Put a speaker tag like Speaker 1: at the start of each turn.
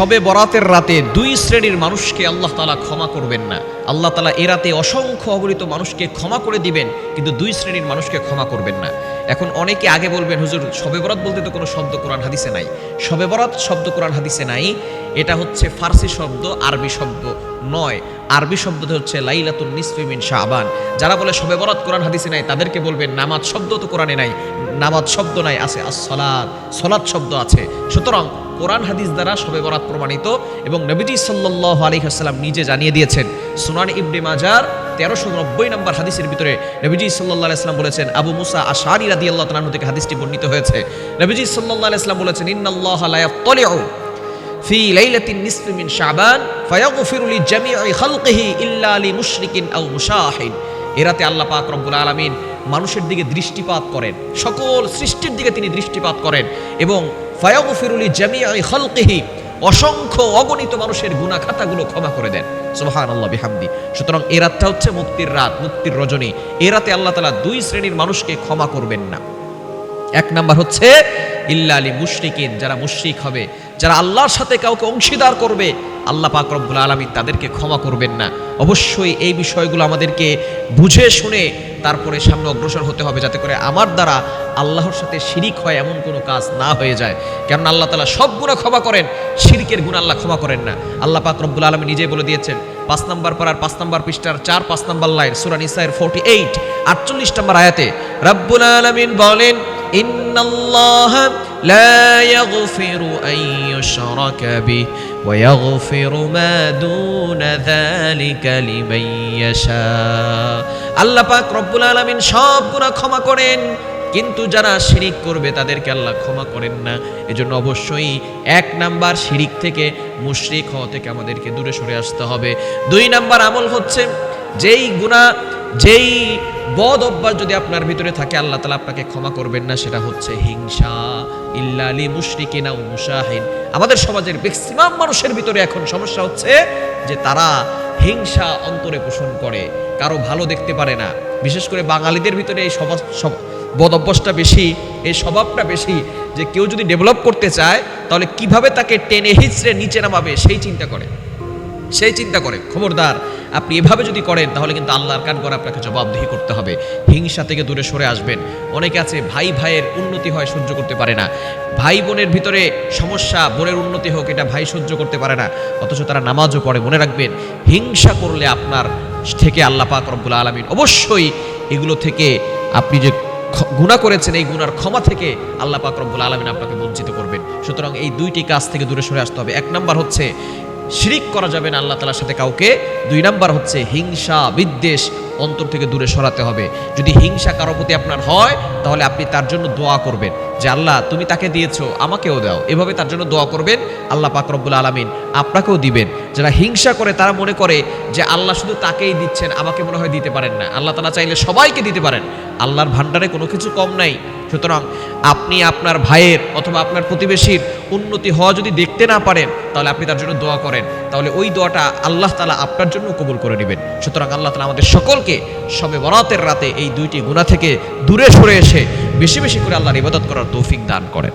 Speaker 1: শবে বরাতের রাতে দুই শ্রেণির মানুষকে আল্লাহ তালা ক্ষমা করবেন না। আল্লাহ তালা এ রাতে অসংখ্য অগণিত মানুষকে ক্ষমা করে দিবেন, কিন্তু দুই শ্রেণির মানুষকে ক্ষমা করবেন না। এখন অনেকে আগে বলবেন, হুজুর শবে বরাত বলতে তো কোনো শব্দ কোরআন হাদিসে নাই। শবে বরাত শব্দ কোরআন হাদিসে নাই এটা হচ্ছে ফার্সি শব্দ, আরবি শব্দ নয়। আরবি শব্দ হচ্ছে লাইলাতুন নিসফিমিন শাহবান যারা বলে, শবে বরাত কোরআন হাদিসে নাই, তাদেরকে বলবেন, নামাজ শব্দ তো কোরআনে নাই। নামাজ শব্দ নাই, আছে আস সলাদ শব্দ আছে। সুতরাং কোরআন হাদিস দ্বারা শবে বরাত প্রমাণিত এবং নবীজি সাল্লাহ আলহিহাস্লাম নিজে জানিয়ে দিয়েছেন, সুনান ইবনে মাজার তেরোশো নব্বই নম্বর হাদিসের ভিতরে নবীজি সাল্লাহ আলাইসলাম বলেছেন, আবু মুসা আশারি রাদি আল্লাহ থেকে হাদিসটি বর্ণিত হয়েছে। নবীজি সাল্লাহ আলাইসলাম বলেছেন, ইন্নাল্লাহ লায়াত্তালিউ ফি এরাতে আল্লাহ পাক রব্বুল মানুষের দিকে দৃষ্টিপাত করেন, সকল সৃষ্টির দিকে তিনি দৃষ্টিপাত করেন এবং ফায়াগফিরুলি জামিয়াই হলকেহি অসংখ্য অগণিত মানুষের গুণা খাতাগুলো ক্ষমা করে দেন। সুবাহান আল্লাহ বিহামদি। সুতরাং এ রাতটা হচ্ছে মুক্তির রাত, মুক্তির রজনী। এ রাতে আল্লাহ তালা দুই শ্রেণির মানুষকে ক্ষমা করবেন না। এক নাম্বার হচ্ছে, ইল্লা আলী মুশরিকিন, যারা মুশরিক হবে, যারা আল্লাহর সাথে কাউকে অংশীদার করবে, আল্লাহ পাক রব্বুল আলামিন তাদেরকে ক্ষমা করবেন না। অবশ্যই এই বিষয়গুলো আমাদেরকে বুঝে শুনে তারপরে সামনে অগ্রসর হতে হবে, যাতে করে আমার দ্বারা আল্লাহর সাথে শিরিক হয়, এমন কোনো কাজ না হয়ে যায়। কেননা আল্লাহ তালা সব গুণা ক্ষমা করেন, শিরিকের গুণ আল্লাহ ক্ষমা করেন না। আল্লাহ পাক রব্বুল আলমী নিজে বলে দিয়েছেন, পাঁচ নম্বর পাড়ার পাঁচ নম্বর পৃষ্ঠার চার, পাঁচ নম্বর লাইন সুরান ইসাইর ফোর্টি এইট আটচল্লিশ নম্বর আয়াতে, রব্বুল আলমিন বলেন إن الله لا يغفر أن يشرك به ويغفر ما دون ذلك لمن يشاء আল্লাহ পাক রব্বুল আলামিন সব গুনাহ ক্ষমা করেন কিন্তু যারা শিরিক করবে তাদেরকে আল্লাহ ক্ষমা করেন না এজন্য অবশ্যই এক নাম্বার শিরিক থেকে মুশরিক হওয়া থেকে আমাদেরকে দূরে সরে আসতে হবে দুই নাম্বার আমল হচ্ছে যেই গুনাহ যেই বদ অভ্যাস যদি আপনার ভিতরে থাকে, আল্লাহ তালা আপনাকে ক্ষমা করবেন না, সেটা হচ্ছে হিংসা ইল্লালি মুশরিকিনা ও মুশাহিন। আমাদের সমাজের ম্যাক্সিমাম মানুষের ভিতরে এখন সমস্যা হচ্ছে যে তারা হিংসা অন্তরে পোষণ করে, কারও ভালো দেখতে পারে না। বিশেষ করে বাঙালিদের ভিতরে এই সমাজ বদ অভ্যাসটা বেশি, এই স্বভাবটা বেশি যে কেউ যদি ডেভেলপ করতে চায়, তাহলে কীভাবে তাকে টেনে হিচড়ে নিচে নামাবে, সেই চিন্তা করে। সেই চিন্তা করে। খবরদার আপনি এভাবে যদি করেন, তাহলে কিন্তু আল্লাহর কান করে আপনাকে জবাবদিহি করতে হবে। হিংসা থেকে দূরে সরে আসবেন। অনেকে আছে, ভাই ভাইয়ের উন্নতি হয় সহ্য করতে পারে না। ভাই বোনের ভিতরে সমস্যা, বোনের উন্নতি হোক, এটা ভাই সহ্য করতে পারে না। অথচ তারা নামাজও পড়ে, মনে রাখবেন, হিংসা করলে আপনার থেকে আল্লাহ পাক রব্বুল আলমিন। অবশ্যই এগুলো থেকে আপনি যে গুনাহ করেছেন, এই গুনার ক্ষমা থেকে আল্লাহ পাক রব্বুল আলমিন আপনাকে বঞ্চিত করবেন। সুতরাং এই দুইটি কাজ থেকে দূরে সরে আসতে হবে। এক নাম্বার হচ্ছে শিরিক করা যাবে না আল্লাহ তালার সাথে কাউকে। দুই নাম্বার হচ্ছে হিংসা, বিদ্বেষ অন্তর থেকে দূরে সরাতে হবে। যদি হিংসা কারও প্রতি আপনার হয়, তাহলে আপনি তার জন্য দোয়া করবেন যে, আল্লাহ, তুমি তাকে দিয়েছ, আমাকেও দাও। এভাবে তার জন্য দোয়া করবেন আল্লাহ পাক রব্বুল আলমিন আপনাকেও দিবেন। যারা হিংসা করে, তারা মনে করে যে, আল্লাহ শুধু তাকেই দিচ্ছেন, আমাকে মনে হয় দিতে পারেন না। আল্লাহ তালা চাইলে সবাইকে দিতে পারেন। আল্লাহর ভান্ডারে কোনো কিছু কম নাই। সুতরাং আপনি আপনার ভাইয়ের অথবা আপনার প্রতিবেশীর উন্নতি হওয়া যদি দেখতে না পারেন, তাহলে আপনি তার জন্য দোয়া করেন। তাহলে ওই দোয়াটা আল্লাহ তালা আপনার জন্য কবুল করে নেবেন। সুতরাং আল্লাহ তালা আমাদের সকলকে সবে বরাতের রাতে এই দুইটি গুণা থেকে দূরে সরে এসে বেশি বেশি করে আল্লাহর ইবাদত করার তৌফিক দান করেন।